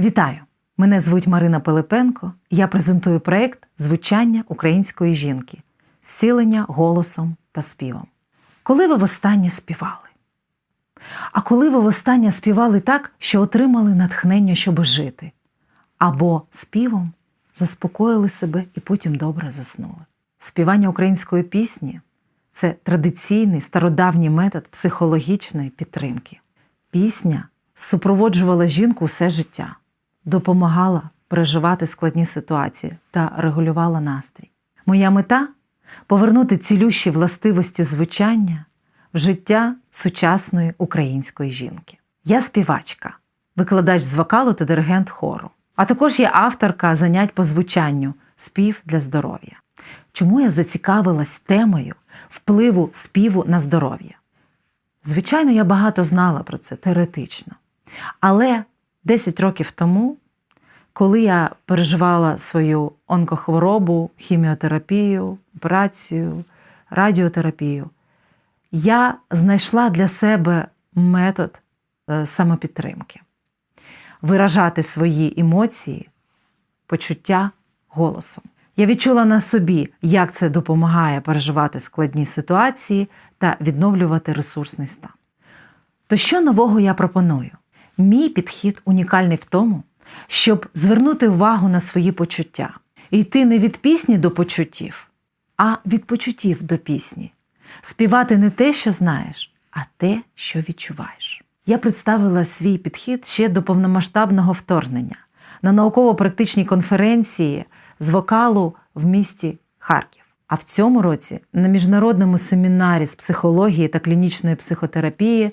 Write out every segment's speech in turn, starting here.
Вітаю! Мене звуть Марина Пилипенко. Я презентую проєкт Звучання української жінки, зцілення голосом та співом. Коли ви востаннє співали? А коли ви востаннє співали так, що отримали натхнення, щоб жити, або співом заспокоїли себе і потім добре заснули. Співання української пісні це традиційний стародавній метод психологічної підтримки. Пісня супроводжувала жінку все життя, допомагала переживати складні ситуації та регулювала настрій. Моя мета повернути цілющі властивості звучання в життя сучасної української жінки. Я співачка, викладач з вокалу та диригент хору, а також є авторка занять по звучанню спів для здоров'я. Чому я зацікавилась темою впливу співу на здоров'я? Звичайно, я багато знала про це теоретично. Але 10 років тому, коли я переживала свою онкохворобу, хіміотерапію, операцію, радіотерапію, я знайшла для себе метод е, самопідтримки виражати свої емоції, почуття голосом. Я відчула на собі, як це допомагає переживати складні ситуації та відновлювати ресурсний стан. То що нового я пропоную? Мій підхід унікальний в тому, щоб звернути увагу на свої почуття йти не від пісні до почуттів, а від почуттів до пісні. Співати не те, що знаєш, а те, що відчуваєш. Я представила свій підхід ще до повномасштабного вторгнення на науково-практичній конференції з вокалу в місті Харків. А в цьому році на міжнародному семінарі з психології та клінічної психотерапії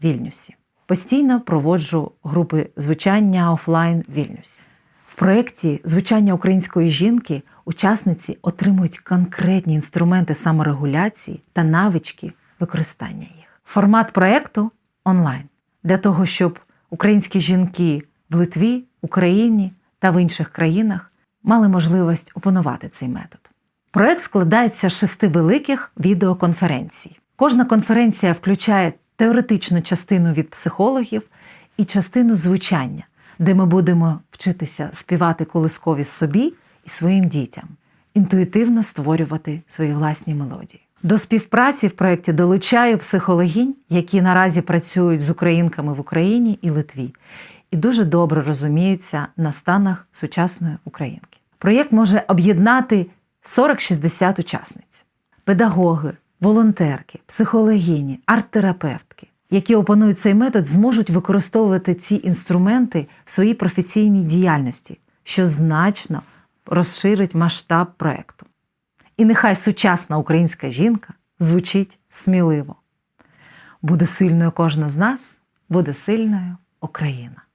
в Вільнюсі. Постійно проводжу групи звучання офлайн в Вільнюсі. В проєкті звучання української жінки учасниці отримують конкретні інструменти саморегуляції та навички використання їх. Формат проєкту онлайн для того, щоб українські жінки в Литві, Україні та в інших країнах мали можливість опанувати цей метод. Проект складається з шести великих відеоконференцій. Кожна конференція включає теоретичну частину від психологів і частину звучання, де ми будемо вчитися співати колискові собі і своїм дітям, інтуїтивно створювати свої власні мелодії. До співпраці в проєкті долучаю психологінь, які наразі працюють з українками в Україні і Литві, і дуже добре розуміються на станах сучасної українки. Проєкт може об'єднати 40-60 учасниць, педагоги, волонтерки, психологині, арт-терапевтки, які опанують цей метод, зможуть використовувати ці інструменти в своїй професійній діяльності, що значно розширить масштаб проєкту. І нехай сучасна українська жінка звучить сміливо. Буде сильною кожна з нас, буде сильною Україна.